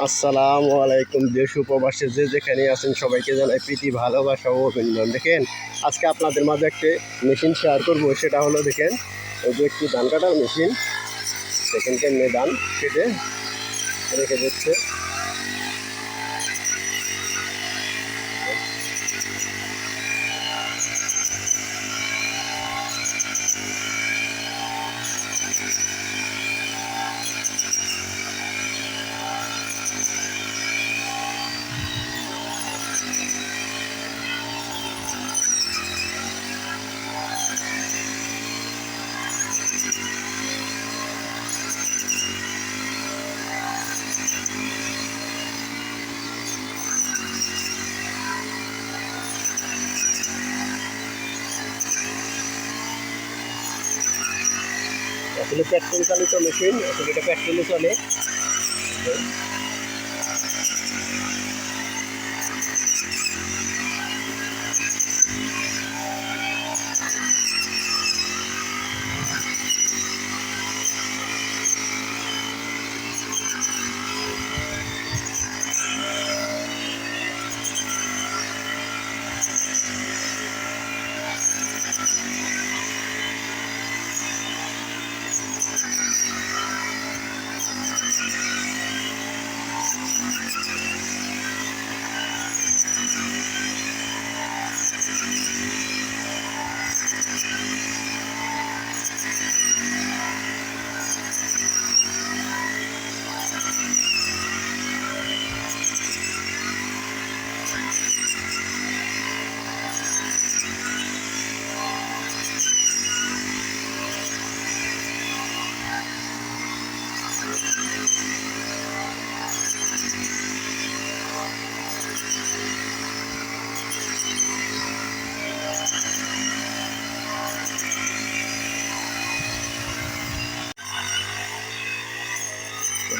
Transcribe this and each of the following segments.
আসসালামু আলাইকুম, দেশ উপবাসে যে যেখানে আছেন সবাইকে জানাই প্রীতি, ভালোবাসা ও অভিনন্দন। দেখেন, আজকে আপনাদের মাঝে একটি মেশিন শেয়ার করব। সেটা হলো দেখেন, এই যে একটি ধান কাটার মেশিন সেখানকে মেয়ে ধান কেটে রেখে দিচ্ছে। আসলে পেট্রোল চালিত মেশিন এটা পেট্রোলে চলে।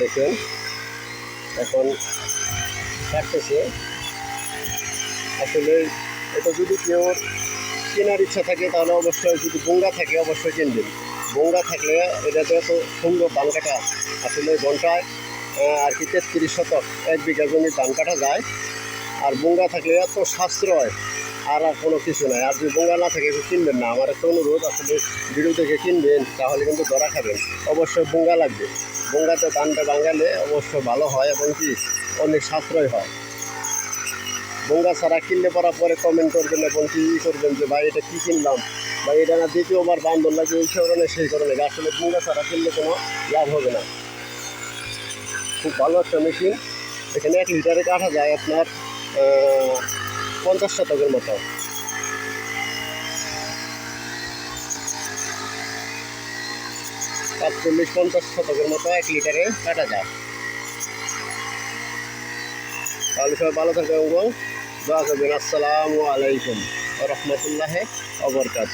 দেখেন। এখন কাটতেছে। আসলে এটা যদি কেউ কেনার ইচ্ছা থাকে, তাহলে অবশ্যই যদি বোঙ্গা থাকে, অবশ্যই কিনবেন বোঙ্গা থাকলে এটাতে এত সুন্দর ধান কাটা। আসলে ঘন্টায় আর কি তেত্রিশ শতক, এক বিঘা জমি ধান কাটা যায়। আর বোঙ্গা থাকলে এত সাশ্রয়, আর আর কোনো কিছু নাই। আর যদি বোঙ্গা না থাকে কিনবেন না। আমার একটা অনুরোধ, আসলে ভিডিও থেকে কিনবেন, তাহলে কিন্তু ধরা খাবেন। অবশ্যই বোঙ্গা লাগবে। বোঙ্গাতে ধানটা বাঙালে অবশ্য ভালো হয় এবং কি অনেক সাশ্রয় হয়। বোঙ্গা ছাড়া কিনলে পড়া পরে কমেন্ট করবেন এবং কি ই করবেন যে, ভাই, এটা কী কিনলাম? বা এটা না দ্বিতীয়বার বান্ধব লাগে, এই কারণে সেই কারণে আসলে বোঙ্গা ছাড়া কিনলে কোনো লাভ হবে না। খুব ভালো একটা মেশিন এখানে এক লিটারে কাটা যায় আপনার পঞ্চাশ শতকের মতো। পাঁচচল্লিশ পঞ্চাশ শতকের মতো এক লিটারে কাটা যায়। তাহলে সবাই ভালো থাকবে এবং দোয়া করবেন। আসসালামু আলাইকুম। রহমতুল্লাহ অবরকাত